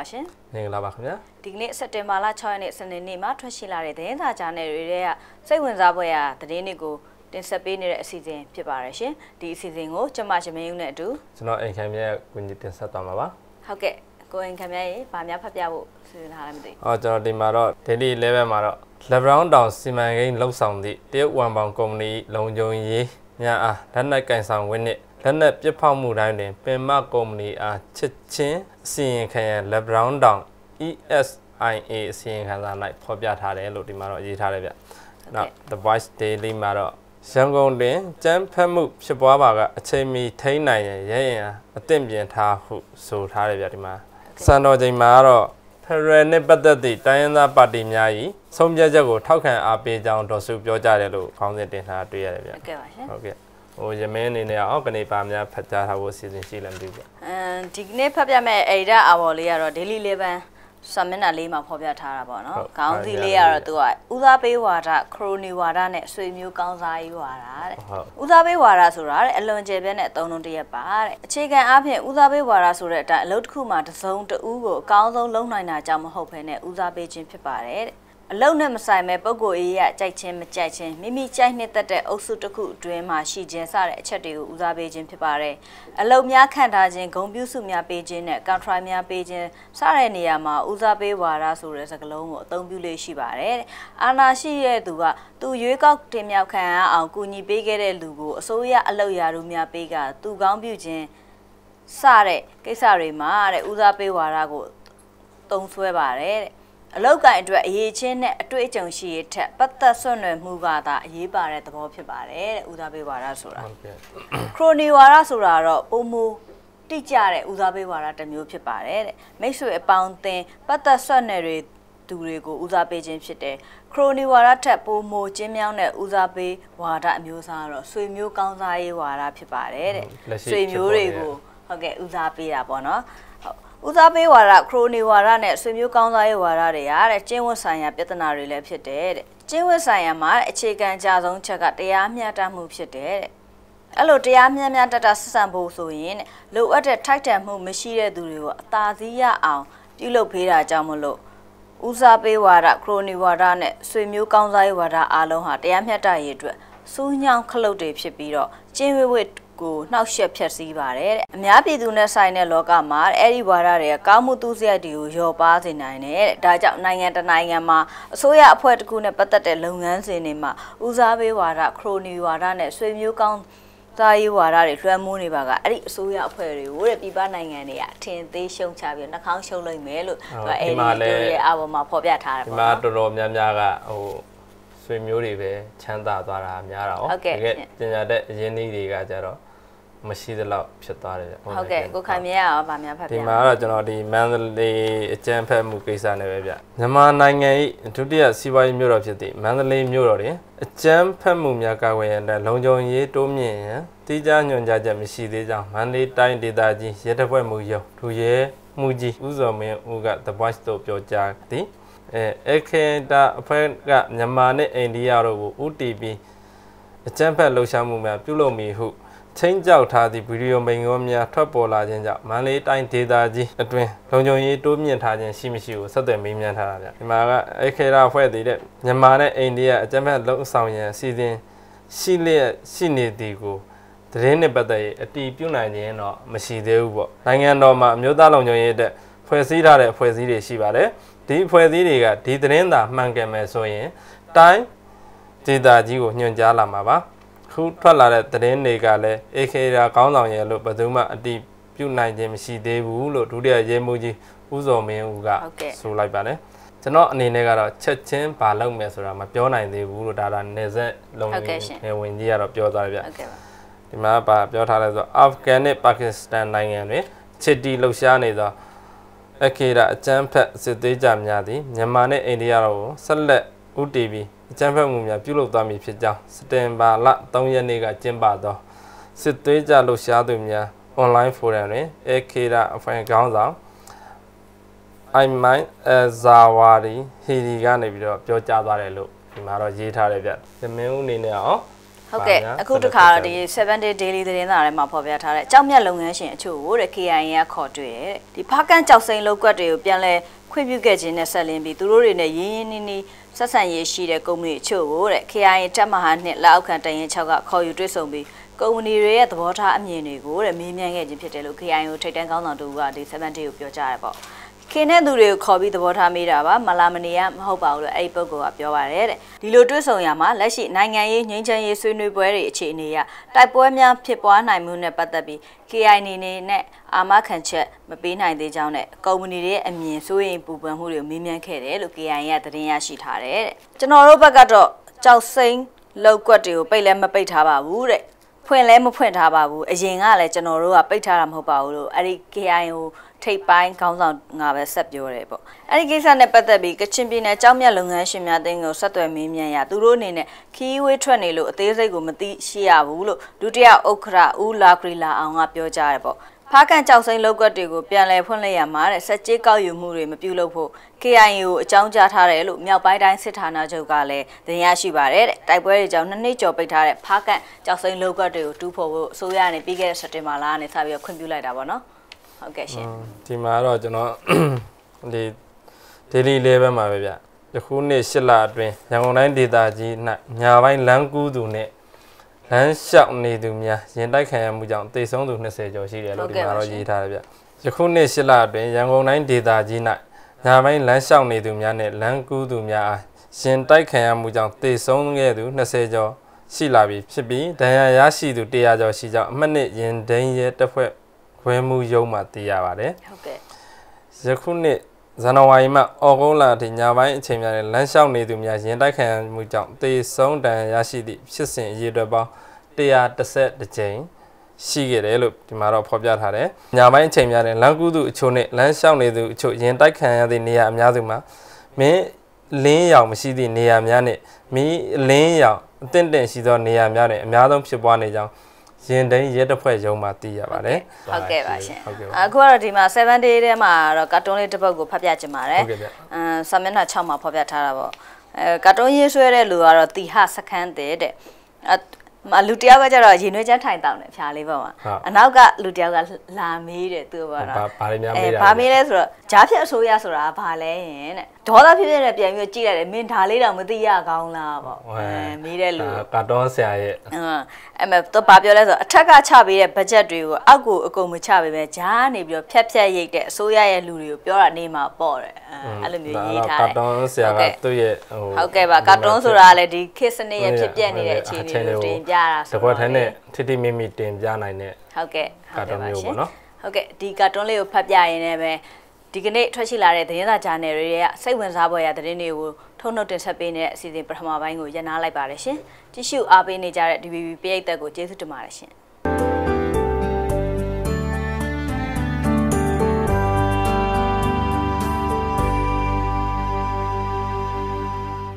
္ဂလာပါရှင်မင်္ဂလာပါခင်ဗျာဒီကနေ့စက်တင်ဘာလ6ရက်နေ့စနေနေ့မှာထွက်ရှိလာတဲ့သတင်းစာကြားနယ်တွေကစိတ်ဝင်စားဖွယ်ရာသတင်းတွေကိုတင်ဆက်ပေးနေတဲ့အစီအစဉ်ဖြစ်ပါရရှင်ဒီအစီအစဉ်ကိုကျမရှမင်းဦးနဲ့အတူကျွန်တော်အိမ်ခံမြတ်ကိုကြီးတင်ဆက်သွားမှာပါဟုတ်ကဲ့ကိုရင်ခင်ဗျာရေဗာများဖတ်ပြဖို့စီစဉ်ထားတယ်မသိအော်ကျွန်တော်ဒီမှာတော့ daily level မှာတော့ LeBron တောင်စီမံကိန်းလှုပ်ဆောင်သည့်တရုတ်ဝန်ပေါင်ကုမ္ပဏီလုံခြုံရေးများအားလက်နက်ကင်ဆောင်ဝင်းနှင့် လက်နက်ပစ်ဖောက်မှုတိုင်းတွင်ပင်မကုမ္ပဏီအားချစ်ချင်းအစီရင်ခံရန် LeBron တောင် ESIA အစီရင်ခံစာ၌ဖော်ပြထားတယ်လို့ဒီမှာတော့ရေးထားတယ်ဗျနောက် The Voice Daily မှာတော့ရန်ကုန်တွင်ကျန်းဖက်မှုဖြစ်ပွားပါကအချိန်မီထိန်းနိုင်ရန်ရရင်အသင့်ပြင်ထားဟုဆိုထားတယ်ဗျဒီမှာစံတော်ချိန်မှာကတော့ဖရယ်နဲ့ပတ်သက်သည့်တိုင်းရင်းသားပါတီများ၏ဆုံးဖြတ်ချက်ကိုထောက်ခံအားပေးကြောင်းတော်စုပြောကြတယ်လို့ခေါင်းစဉ်တင်ထားတွေ့ရတယ်ဗျဟုတ်ကဲ့ပါရှင်ဟုတ်ကဲ့ ဟိုရမင်းအနေနဲ့အောက်ကနေပါများဖတ်ကြားထားဖို့အစီအစဉ်ရှိလည်းမသိဘူးဗျအမ်ဒီကနေ့ဖတ်ပြမဲ့အေဒါအဝေါ်လေးကတော့ daily level ဆာမင်းနာလေးမှာဖော်ပြထားတာပေါ့နော်ခေါင်းစီလေးကတော့သူကဦးစားပေးဝါဒခရိုနီဝါဒနဲ့ဆွေမျိုးကောင်းစားရေးဝါဒတဲ့ဟုတ်ဦးစားပေးဝါဒဆိုတာတဲ့အလွန်ကျယ်ပြန့်တဲ့အသုံးလုံးတစ်ရက်ပါတဲ့အခြေခံအားဖြင့်ဦးစားပေးဝါဒဆိုတဲ့အတိုင်းအလုပ်တစ်ခုမှာတစ်စုံတစ်ဦးကိုအကောင်းဆုံးလုပ်နိုင်တာကြောင့်မဟုတ်ဘဲနဲ့ဦးစားပေးခြင်းဖြစ်ပါတယ်တဲ့ အလုပ်နဲ့မဆိုင်မဲ့ပုံကိုယ်ရေးရကြိုက်ခြင်းမကြိုက်ခြင်းမိမိကြိုက်နှစ်သက်တဲ့အုပ်စုတစ်ခုအတွင်းမှာရှိခြင်းစတဲ့အချက်တွေကိုဦးစားပေးခြင်းဖြစ်ပါတယ်အလုပ်များခံထားခြင်းဂုဏ်ပြုစုများပေးခြင်းနဲ့ contract များပေးခြင်းစတဲ့နေရာမှာဦးစားပေးဝါဒဆိုတဲ့စကားလုံးကိုအသုံးပြုလေးရှိပါတယ်တဲ့အာနာရှိတဲ့သူကသူရွေးကောက်တင်မြှောက်ခံရအောင်ကူညီပေးခဲ့တဲ့လူကိုအစိုးရအလုပ်ရာထူးများပေးကသူကောင်းပြုခြင်းစတဲ့ကိစ္စတွေမှာတဲ့ဦးစားပေးဝါဒကိုသုံးဆွဲပါတယ်တဲ့ အလောက်ကန်အတွက်အရေးချင်းနဲ့အတွေ့အကြုံရှိရထက်ပတ်သက်ဆွနွယ်မှုကသာအရေးပါတဲ့သဘောဖြစ်ပါတယ်တဲ့ဦးစားပေးဝါဒဆိုတာဟုတ်ကဲ့ခရိုနီဝါဒဆိုတာတော့ပုံမူတိကျတဲ့ဦးစားပေးဝါဒတစ်မျိုးဖြစ်ပါတယ်တဲ့မိတ်ဆွေအပေါင်းအသင်းပတ်သက်ဆွနွယ်တွေသူတွေကိုဦးစားပေးခြင်းဖြစ်တယ်ခရိုနီဝါဒထက်ပုံမူကျင်းမြောင်းတဲ့ဦးစားပေးဝါဒအမျိုးအစားကတော့ဆွေမျိုးကောင်းစားရေးဝါဒဖြစ်ပါတယ်တဲ့လက်ရှိဆွေမျိုးဖြစ်တွေပေါ်နေတဲ့ကိုဟုတ်ကဲ့ဦးစားပေးတာပေါ့နော်ဟုတ် ဦးစားပေးဝါဒခရိုနီဝါဒနဲ့ဆွေမျိုးကောင်းစားရေးဝါဒတွေဟာတဲ့ကျင်းဝတ်ဆိုင်ရာပြဿနာတွေလည်းဖြစ်တယ်တဲ့ကျင်းဝတ်ဆိုင်ရာမှာအခြေခံအကြဆုံးချက်ကတရားမျှတမှုဖြစ်တယ်တဲ့အဲ့လိုတရားမျှမျှတတဆက်ဆံဖို့ဆိုရင်တဲ့လိုအပ်တဲ့ထိုက်တန်မှုမရှိတဲ့သူတွေကိုအသာစီးရအောင်ပြုလုပ်ပေးတာကြောင့်မလို့ဦးစားပေးဝါဒခရိုနီဝါဒနဲ့ဆွေမျိုးကောင်းစားရေးဝါဒအားလုံးဟာတရားမျှတရေးအတွက်စူးညောင်းခလုတ်တွေဖြစ်ပြီးတော့ကျင်းဝတ်ဝတ် ကိုနှောက်ယှက်ဖြက်စီးပါတယ်တဲ့အများပြည်သူနဲ့ဆိုင်တဲ့လောကမှာအဲ့ဒီဝါဒတွေကကောင်းမှုသူစရိုက်တွေကိုလျော့ပါစေနိုင်တယ်တဲ့ဒါကြောင့်နိုင်ငံတစ်နိုင်ငံမှာအစိုးရအဖွဲ့တစ်ခုနဲ့ပတ်သက်တဲ့လုပ်ငန်းစဉ်တွေမှာဦးစားပေးဝါဒခရိုနီဝါဒနဲ့ဆွေမျိုးကောင်းသားရေးဝါဒတွေလွှမ်းမိုးနေပါကအဲ့ဒီအစိုးရအဖွဲ့တွေကိုတဲ့ပြည်ပနိုင်ငံတွေကအထင်သေးရှုံချပြီးနှာခေါင်းရှုံလိုက်မယ်လို့သူကအဲ့ဒီတို့ရဲ့အပေါ်မှာဖော်ပြထားတယ်ဒီပေါ့မှာနော်တော်တော်များများကဟိုဆွေမျိုးတွေပဲချမ်းသာသွားတာများတာဟုတ်ကဲ့တကယ်ပညာတဲ့အရင်းနှီးတွေကကြတော့ မရှိသလောက်ဖြစ်သွားတယ်ဗျဟုတ်ကဲ့ကိုခိုင်မြဲရောဗာများဖတ်ပြဒီမှာကတော့ကျွန်တော်ဒီမန္တလေးအကျန်းဖက်မှုကိစ္စနဲ့ပဲဗျမြန်မာနိုင်ငံ၏ဒုတိယစီးပွားရေးမြို့တော်ဖြစ်သည့်မန္တလေးမြို့တော်တွင်အကျန်းဖက်မှုများကာကွယ်ရန်အတွက်လုံခြုံရေးတိုးမြင့်ရန်တိကျညွှန်ကြားချက်မရှိသေးကြောင်းမန္တလေးတိုင်းဒေသကြီးရဲတပ်ဖွဲ့မှုရုံးဒူရဲမှုကြီးဦးစောမင်းဦးက The Voice တို့ပြောကြားသည်အဲအခေတာအဖွဲ့ကမြန်မာနဲ့အိန္ဒိယတို့ကို UTP အကြမ်းဖက်လှုပ်ရှားမှုများပြုလုပ်မည်ဟု ချင်းကြောက်ထားသည့်ဗီဒီယိုမိန့်ခွန်းများထွက်ပေါ်လာခြင်းကြောင့်မန္တလေးတိုင်းဒေသကြီးအတွင်းလုံခြုံရေးတိုးမြင့်ထားခြင်းရှိမရှိကိုဆက်သွယ်မေးမြန်းထားတာဗျဒီမှာကအေခေရာဖွဲ့တည်တဲ့မြန်မာနဲ့အိန္ဒိယအကြမ်းဖက်လှုပ်ဆောင်ရန်အစီအစဉ်ရှိလျက်ရှိနေသည်ကိုသတင်းနဲ့ပတ်သက်ရင်အတီးပြုနိုင်ခြင်းတော့မရှိသေးဘူးပေါ့နိုင်ငံတော်မှာအမျိုးသားလုံခြုံရေးအတွက်ဖွဲ့စည်းထားတဲ့ဖွဲ့စည်းတွေရှိပါတယ်ဒီဖွဲ့စည်းတွေကဒီသတင်းသာမှန်ကန်မယ်ဆိုရင်တိုင်းဒေတာကြီးကိုညွှန်ကြားလာမှာပါ ခုထွက်လာတဲ့သတင်းတွေကလည်း AK ရာကောင်းဆောင်ရဲ့လို့ဘယ်သူမှအတိပြုနိုင်ခြင်းမရှိသေးဘူးလို့ဒုတိယရဲမှူးကြီးဦးစောမင်းဦးကဆိုလိုက်ပါတယ်ကျွန်တော်အနေနဲ့ကတော့ချက်ချင်းဘာလုပ်မယ်ဆိုတာမပြောနိုင်သေးဘူးလို့ဒါဒါနေဆက်လုံးနေဝင်ကြီးကတော့ပြောသွားတယ်ဗျဟုတ်ကဲ့ပါဒီမှာပါပြောထားလဲဆိုအာဖဂန်နဲ့ပါကစ္စတန်နိုင်ငံတွင်ချစ်တီလှုပ်ရှားနေသောအခေရာအကျန်းဖက်စစ်သေးကြများသည်မြန်မာနဲ့အိန္ဒိယတို့ကိုဆက်လက် ဥတီပြီးအကျန်းဖက်မှုများပြုလုပ်သွားမည်ဖြစ်ကြောင်းစတင်ဘာလ3ရက်နေ့ကကျင်းပသောစစ်သေးကြလှုပ်ရှားသူများ online forum တွင်အခေရာအဖိုင်ခေါင်းဆောင်အိုင်မိုင်းအဇာဝါရီဟီဒီကနေပြီးတော့ပြောကြားသွားတယ်လို့ဒီမှာတော့ရေးထားတယ်ဗျ။သမင်းဦးအနေနဲ့အောင်ဖဟုတ်ကဲ့အခုတခါဒီ7 day daily သတင်းစာထဲမှာဖော်ပြထားတဲ့အကြောင်းမြတ်လုပ်ငန်းရှင်အချို့ကိုတဲ့ KIA ကခေါ်တွေ့တဲ့ဒီဖားကန့်ကြောက်စိန်လောက်ကွက်တွေကိုပြန်လဲခွင့်ပြုခဲ့ခြင်းနဲ့ဆက်လင်းပြီးသူတို့တွေနဲ့ရင်းရင်းနှီးနှီး ဆက်ဆံရေးရှိတဲ့ကုမ္ပဏီအချို့ကိုတဲ့ KIA တက်မဟာနှစ်လက်အောက်ခံတရင်6ကခေါ်ယူတွေ့ဆုံပြီးကုမ္ပဏီတွေရဲ့သဘောထားအမြင်တွေကိုတဲ့မေးမြန်းခဲ့ခြင်းဖြစ်တယ်လို့ KIA ကိုထိတ်တန်းကောင်းဆောင်တူကဒီ7 day ကိုပြောကြားရပေါ့ ခင်းတဲ့သူတွေကိုခေါ်ပြီးသဘောထားမေးတာပါမလာမနေရမဟုတ်ပါဘူးလို့အဲ့ဒီပုဂ္ဂိုလ်ကပြောပါတယ်တဲ့ဒီလိုတွေ့ဆုံရမှာလက်ရှိနိုင်ငံရေးငြိမ်းချမ်းရေးဆွေးနွေးပွဲတွေအခြေအနေအရတိုက်ပွဲများဖြစ်ပွားနိုင်မှုနဲ့ပတ်သက်ပြီး KI နေနေနဲ့အာမခံချက်မပေးနိုင်သေးကြောင်းနဲ့ကုမ္ပဏီတွေရဲ့အမြင်စိုးရိမ်ပူပန်မှုတွေကိုမေးမြန်းခဲ့တယ်လို့ KI ကသတင်းရရှိထားတယ်တဲ့ကျွန်တော်တို့ဘက်ကတော့ကြောက်စိမ့်လောက်ကွက်တွေကိုပိတ်လဲမပိတ်ထားပါဘူးတဲ့ဖွင့်လဲမဖွင့်ထားပါဘူးအရင်ကလည်းကျွန်တော်တို့ကပိတ်ထားတာမဟုတ်ပါဘူးလို့အဲ့ဒီ KI ကို ထိပ်ပိုင်းခေါင်းဆောင်ငါပဲဆက်ပြောတယ်ပေါ့အဲ့ဒီကိစ္စနဲ့ပတ်သက်ပြီးကချင်ပြည်နယ်ကြောင်းမြတ်လုပ်ငန်းရှင်များတင်းကိုဆက်သွယ်မေးမြန်းရသူတို့အနေနဲ့ခီးဝေးထွက်နေလို့အသေးစိတ်ကိုမသိရှိရဘူးလို့ဒုတိယဥက္ခရာဦးလာဂရီလာအောင်ကပြောကြတယ်ပေါ့ဖားကန်ကြောက်စိမ့်လောက်ကွက်တွေကိုပြန်လည်ဖွင့်လိုက်ရမှာတဲ့စက်ကြေးကောက်ယူမှုတွေမပြုလုပ်ဖို့ KIA ကိုအကြောင်းကြားထားတယ်လို့မြောက်ပိုင်းတိုင်းစစ်ဌာနချုပ်ကလည်းတင်ရရှိပါတယ်တဲ့တိုက်ပွဲတွေကြောင့်နှစ်နှစ်ကျော်ပိတ်ထားတဲ့ဖားကန်ကြောက်စိမ့်လောက်ကွက်တွေကိုတူးဖို့အစိုးရကနေပြီးခဲ့တဲ့စက်တင်ဘာလကနေစပြီးခွင့်ပြုလိုက်တာပေါ့နော် ဟုတ်ကဲ့ရှင်ဒီမှာတော့ကျွန်တော်ဒီ daily level မှာပဲဗျယခုနှစ်၈လအတွင်းရန်ကုန်တိုင်းဒေသကြီး၌ညာပိုင်းလမ်းကူးသူနဲ့လမ်းလျှောက်နေသူများရင်တိုက်ခံရမှုကြောင့်တေဆုံးသူ20ကျော်ရှိတယ်လို့ဒီမှာတော့ရေးထားတယ်ဗျယခုနှစ်၈လအတွင်းရန်ကုန်တိုင်းဒေသကြီး၌ညာပိုင်းလမ်းလျှောက်နေသူများနဲ့လမ်းကူးသူများအားရင်တိုက်ခံရမှုကြောင့်တေဆုံးခဲ့သူ20ကျော်ရှိလာပြီဖြစ်ပြီးဒဏ်ရာရရှိသူ100ကျော်ရှိကြောင်းအမှတ်နှစ်ရင်ဒိန်းရဲတပ်ဖွဲ့ ခွဲမှုရုံးမှသိရပါတယ်ဟုတ်ကဲ့ယခုနှစ်ဇန်နဝါရီမှအော်ဂုတ်လအထိညပိုင်းအချိန်များနဲ့လမ်းလျှောက်နေသူများရင်တိုက်ခံရမှုကြောင့်တေဆုံးတန်ရရှိသည့်ဖြစ်စဉ်အရေးအတွက်ပေါင်း130ကြိမ်ရှိခဲ့တယ်လို့ဒီမှာတော့ဖော်ပြထားတယ်။ညပိုင်းအချိန်များနဲ့လမ်းကူးသူအချို့နဲ့လမ်းလျှောက်နေသူအချို့ရင်တိုက်ခံရသည့်နေရာအများစုမှာမင်းလင်းရောင်မရှိသည့်နေရာများနဲ့မီးလင်းရောင်အသင့်တင့်ရှိသောနေရာများနဲ့အများဆုံးဖြစ်ပွားနေကြောင်း ရင်တိုင်းရဲတပ်ဖွဲ့ရုံးမှသိရပါတယ်။ဟုတ်ကဲ့ပါရှင်ဟုတ်ကဲ့ပါအခုကတော့ဒီမှာ7 day ထဲမှာတော့ကာတွန်းလေးတစ်ပုဒ်ကိုဖတ်ပြချင်ပါတယ်ဟုတ်ကဲ့ဗျအမ်ဆာမျက်နှာ6မှာဖော်ပြထားတာပေါ့အဲကာတွန်းရေးဆွဲတဲ့လူကတော့တီဟစခန်းတဲ့တဲ့အမလူတယောက်ကကျတော့ရေနွေးချမ်းထိုင်တောင်းတယ်ဖြာလေးပေါ့မှာအနောက်ကလူတယောက်ကလာမေးတယ်သူကပေါ့နော်ဘာဘာတွေများအဲမေးတာဘာမေးလဲဆိုတော့ ဂျားဖြတ်အစိုးရဆိုတာဘာလဲယင်တဲ့ဒေါသဖြစ်ဖြစ်နဲ့ပြန်ပြီးတော့ကြည့်လိုက်တယ်မင်းဒါလေးတော့မသိရကောင်းလားပေါ့အဲမေးတဲ့လူဒါကာတွန်းဆရာရဲ့အင်းအဲ့မဲ့တော့ဘာပြောလဲဆိုတော့အထက်ကချပေးတဲ့ဘတ်ဂျက်တွေကိုအောက်ကိုအကုန်မချပေးပဲဂျားနေပြီးတော့ဖြတ်ဖြတ်ရိတ်တဲ့အစိုးရရဲ့လူတွေကိုပြောတာနေမှာပေါ့တဲ့အဲအဲ့လိုမျိုးရေးထားကာတယ်တွန်းဆရာကသူ့ရဲ့ဟိုဟုတ်ကဲ့ပါကာတွန်းဆိုတာကလည်းဒီခေတ်စနစ်ရဲ့ဖြစ်ပြနေတဲ့အခြေအနေကိုတင်ပြတာတဆိုကွက်တော့ထဲနဲ့ထိတိမိမိတင်ပြနိုင်တဲ့ဟုတ်ကဲ့ဟုကာတ်တွကဲ့န်းပါမျိုးရှင်ပေါ့နော်ဟုတ်ကဲ့ဒီကာတွန်းလေးကိုဖတ်ပြရင်းနဲ့ပဲ ဒီကနေ့ထွက်ရှိလာတဲ့သတင်းစာဂျာနယ်တွေရဲ့စိတ်ဝင်စားဖွယ်ရာသတင်းတွေကိုထုတ်နှုတ်တင်ဆက်ပေးနေတဲ့အစီအစဉ်ပထမပိုင်းကိုရန်နာလိုက်ပါတယ်ရှင်ကြည့်ရှုအားပေးနေကြတဲ့ DVB ပရိသတ်ကိုကျေးဇူးတင်ပါတယ်ရှင်